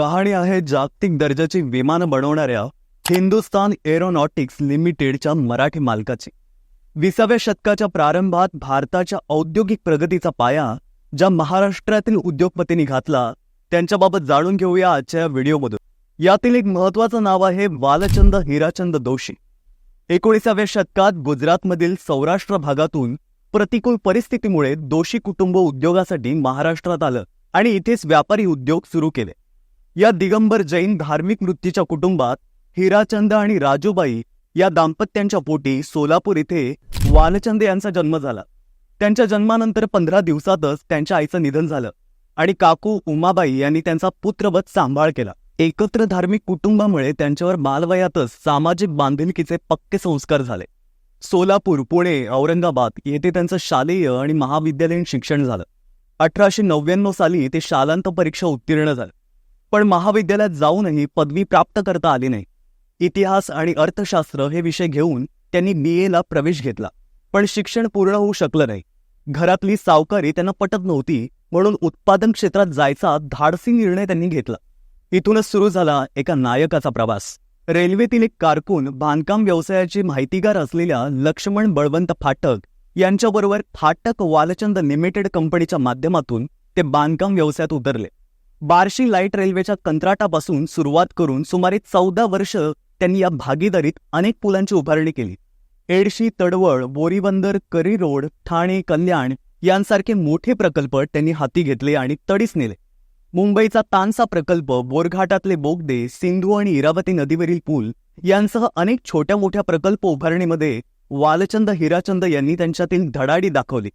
कहाणी आहे जागतिक दर्जाची विमानं बनवणाऱ्या हिंदुस्तान एरोनॉटिक्स लिमिटेडच्या मराठी मालकाची. विसाव्या शतकाच्या प्रारंभात भारताच्या औद्योगिक प्रगतीचा पाया ज्या महाराष्ट्रातील उद्योगपतींनी घातला त्यांच्याबाबत जाणून घेऊया आजच्या या व्हिडिओमधून. यातील एक महत्वाचं नाव आहे वालचंद हिराचंद दोशी एकोणीसाव्या शतकात गुजरातमधील सौराष्ट्र भागातून प्रतिकूल परिस्थितीमुळे दोषी कुटुंब उद्योगासाठी महाराष्ट्रात आलं आणि इथेच व्यापारी उद्योग सुरू केले. या दिगंबर जैन धार्मिक वृत्तीच्या कुटुंबात हिराचंद आणि राजूबाई या दाम्पत्यांच्या पोटी सोलापूर इथे वालचंद यांचा जन्म झाला. त्यांच्या जन्मानंतर पंधरा दिवसातच त्यांच्या आईचं निधन झालं आणि काकू उमाबाई यांनी त्यांचा पुत्रवत सांभाळ केला. एकत्र धार्मिक कुटुंबामुळे त्यांच्यावर बालवयातच सामाजिक बांधिलकीचे पक्के संस्कार झाले. सोलापूर पुणे औरंगाबाद येथे त्यांचं शालेय आणि महाविद्यालयीन शिक्षण झालं. अठराशे नव्याण्णव साली ते शालांत परीक्षा उत्तीर्ण झाले पण महाविद्यालयात जाऊनही पदवी प्राप्त करता आली नाही. इतिहास आणि अर्थशास्त्र हे विषय घेऊन त्यांनी बी एला प्रवेश घेतला. पण शिक्षण पूर्ण होऊ शकलं नाही. घरातली सावकारी त्यांना पटत नव्हती म्हणून उत्पादन क्षेत्रात जायचा धाडसी निर्णय त्यांनी घेतला. इथूनच सुरू झाला एका नायकाचा प्रवास. रेल्वेतील एक कारकून बांधकाम व्यवसायाची माहितीगार असलेल्या लक्ष्मण बळवंत फाटक यांच्याबरोबर फाटक वालचंद लिमिटेड कंपनीच्या माध्यमातून ते बांधकाम व्यवसायात उतरले. बार्शी लाइट रेल्वेच्या कंत्राटापासून सुरुवात करून सुमारे चौदा वर्ष त्यांनी या भागीदारीत अनेक पुलांची उभारणी केली. एडशी तडवळ बोरीबंदर करी रोड ठाणे कल्याण यांसारखे मोठे प्रकल्प त्यांनी हाती घेतले आणि तडीस नेले. मुंबईचा तानसा प्रकल्प बोरघाटातले बोगदे सिंधू आणि इरावती नदीवरील पूल यांसह अनेक छोट्या मोठ्या प्रकल्प उभारणीमध्ये वालचंद हिराचंद यांनी त्यांच्यातील धडाडी दाखवली.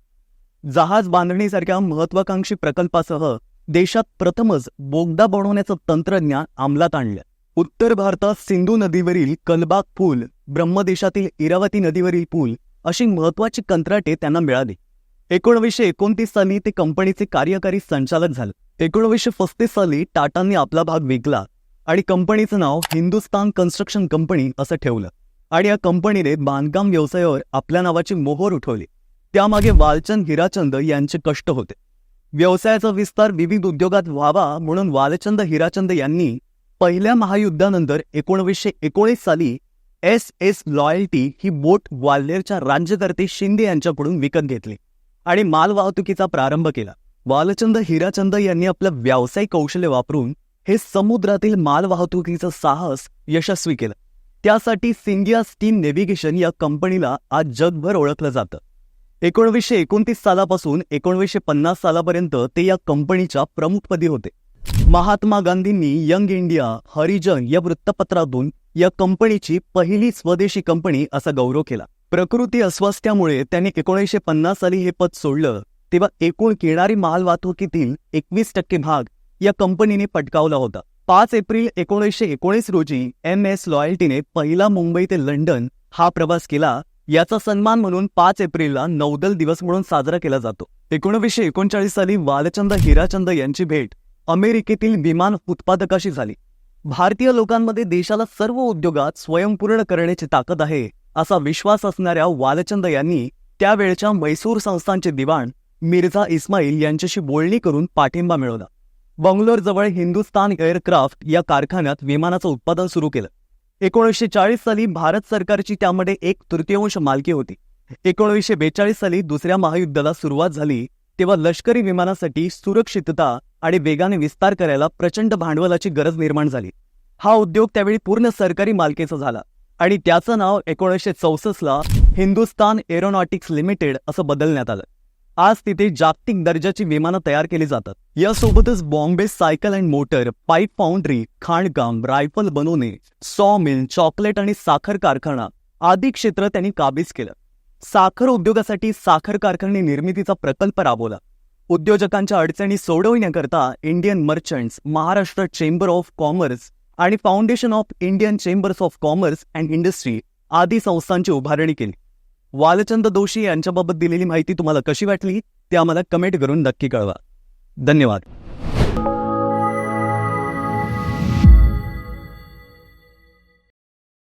जहाज बांधणीसारख्या महत्वाकांक्षी प्रकल्पासह देशात प्रथमच बोगदा बनवण्याचं तंत्रज्ञान अंमलात आणलं. उत्तर भारतात सिंधू नदीवरील कलबाग पूल ब्रह्मदेशातील इरावती नदीवरील पूल अशी महत्वाची कंत्राटे त्यांना मिळाली. एकोणवीसशे एकोणतीस साली ते कंपनीचे कार्यकारी संचालक झाले. एकोणवीसशे पस्तीस साली टाटांनी आपला भाग विकला आणि कंपनीचं नाव हिंदुस्तान कन्स्ट्रक्शन कंपनी असं ठेवलं. आणि या कंपनीने बांधकाम व्यवसायावर आपल्या नावाची मोहोर उठवली. त्यामागे वालचंद हिराचंद यांचे कष्ट होते. व्यवसायाचा विस्तार विविध उद्योगात व्हावा म्हणून वालचंद हिराचंद यांनी पहिल्या महायुद्धानंतर एकोणवीसशे एकोणीस साली एस एस लॉयल्टी ही बोट ग्वाल्हेरच्या राज्यकर्ते शिंदे यांच्याकडून विकत घेतली आणि मालवाहतुकीचा प्रारंभ केला. वालचंद हिराचंद यांनी आपलं व्यावसायिक कौशल्य वापरून हे समुद्रातील मालवाहतुकीचं साहस यशस्वी केलं. त्यासाठी सिंगिया स्टीम नेव्हिगेशन या कंपनीला आज जगभर ओळखलं जातं. एकोणवीसशे एकोणतीस सालापासून एकोणवीसशे पन्नास सालापर्यंत ते या कंपनीच्या प्रमुखपदी होते. महात्मा गांधींनी यंग इंडिया हरिजन या वृत्तपत्रातून या कंपनीची पहिली स्वदेशी कंपनी असा गौरव केला. प्रकृती अस्वास्थ्यामुळे त्यांनी एकोणीसशे पन्नास साली हे पद सोडलं तेव्हा एकूण किणारी मालवाहतुकीतील एकवीस टक्के भाग या कंपनीने पटकावला होता. पाच एप्रिल एकोणीसशे एकोणीस रोजी एम एस लॉयल्टीने पहिला मुंबई ते लंडन हा प्रवास केला याचा सन्मान म्हणून पाच एप्रिलला नौदल दिवस म्हणून साजरा केला जातो. एकोणवीसशे एकोणचाळीस साली वालचंद हिराचंद यांची भेट अमेरिकेतील विमान उत्पादकाशी झाली. भारतीय लोकांमध्ये देशाला सर्व उद्योगात स्वयंपूर्ण करण्याची ताकद आहे असा विश्वास असणाऱ्या वालचंद यांनी त्यावेळच्या मैसूर संस्थांचे दिवाण मिर्झा इस्माईल यांच्याशी बोलणी करून पाठिंबा मिळवला. बंगलोरजवळ हिंदुस्तान एअरक्राफ्ट या कारखान्यात विमानाचं उत्पादन सुरू केलं. एकोणीसशे चाळीस साली भारत सरकारची त्यामध्ये एक तृतीयांश मालकी होती. एकोणीसशे बेचाळीस साली दुसऱ्या महायुद्धाला सुरुवात झाली तेव्हा लष्करी विमानासाठी सुरक्षितता आणि वेगाने विस्तार करायला प्रचंड भांडवलाची गरज निर्माण झाली. हा उद्योग त्यावेळी पूर्ण सरकारी मालकीचा झाला आणि त्याचं नाव एकोणीसशे चौसष्टला हिंदुस्तान एरोनॉटिक्स लिमिटेड असं बदलण्यात आलं. आज तिथे जागतिक दर्जाची विमानं तयार केली जातात. यासोबतच Bombay cycle and motor pipe foundry खाणकाम रायफल बनवणे सॉ मिल चॉकलेट आणि साखर कारखाना आदी क्षेत्र त्यांनी काबीज केलं. साखर उद्योगासाठी साखर कारखाने निर्मितीचा प्रकल्प राबवला. उद्योजकांच्या अडचणी सोडवण्याकरता Indian merchants Maharashtra chamber of commerce आणि foundation of Indian chambers of commerce and industry आदी संस्थांची उभारणी केली. वालचंद दोशी यांच्याबाबत दिलेली माहिती तुम्हाला कशी वाटली ते आम्हाला कमेंट करून नक्की कळवा. धन्यवाद.